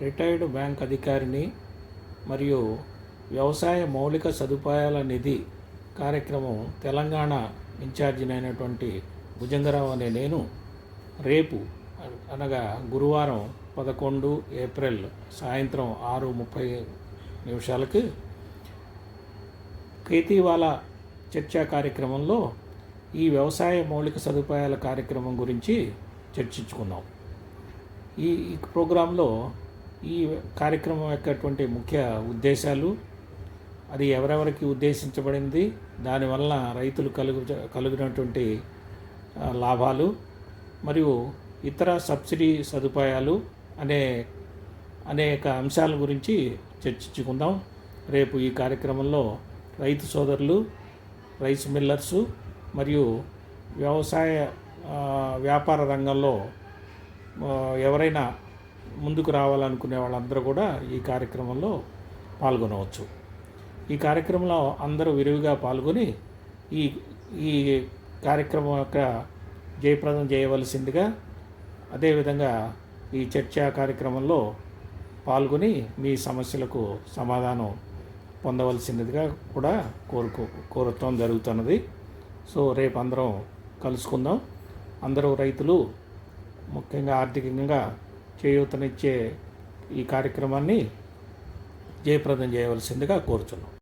Retired bank అధికారిని మరియు వ్యవసాయ మౌలిక సదుపాయాల నిధి కార్యక్రమం తెలంగాణ ఇన్ఛార్జినైనటువంటి భుజంగరావు అనే నేను రేపు అనగా గురువారం పదకొండు ఏప్రిల్ సాయంత్రం ఆరు ముప్పై నిమిషాలకి కేతీవాల చర్చా కార్యక్రమంలో ఈ వ్యవసాయ మౌలిక సదుపాయాల కార్యక్రమం గురించి చర్చించుకుందాం ఈ ప్రోగ్రాంలో ఈ కార్యక్రమం యొక్కటువంటి ముఖ్య ఉద్దేశాలు. అది ఎవరెవరికి ఉద్దేశించబడింది దానివల్ల రైతులు కలుగు కలిగినటువంటి లాభాలు మరియు ఇతర సబ్సిడీ సదుపాయాలు అనే అనేక అంశాల గురించి చర్చించుకుందాం. రేపు ఈ కార్యక్రమంలో రైతు సోదరులు రైస్ మిల్లర్సు మరియు వ్యవసాయ వ్యాపార రంగంలో ఎవరైనా ముందుకు రావాలనుకునే వాళ్ళందరూ కూడా ఈ కార్యక్రమంలో పాల్గొనవచ్చు. ఈ కార్యక్రమంలో అందరూ విరివిగా పాల్గొని ఈ ఈ కార్యక్రమం యొక్క జయప్రదం చేయవలసిందిగా అదేవిధంగా ఈ చర్చా కార్యక్రమంలో పాల్గొని మీ సమస్యలకు సమాధానం పొందవలసినదిగా కూడా కోరుకో కోరటం జరుగుతున్నది. సో రేపు అందరం కలుసుకుందాం. అందరూ రైతులు ముఖ్యంగా ఆర్థికంగా చేయూతనిచ్చే ఈ కార్యక్రమాన్ని జయప్రదం చేయవలసిందిగా కోరుచున్నాం.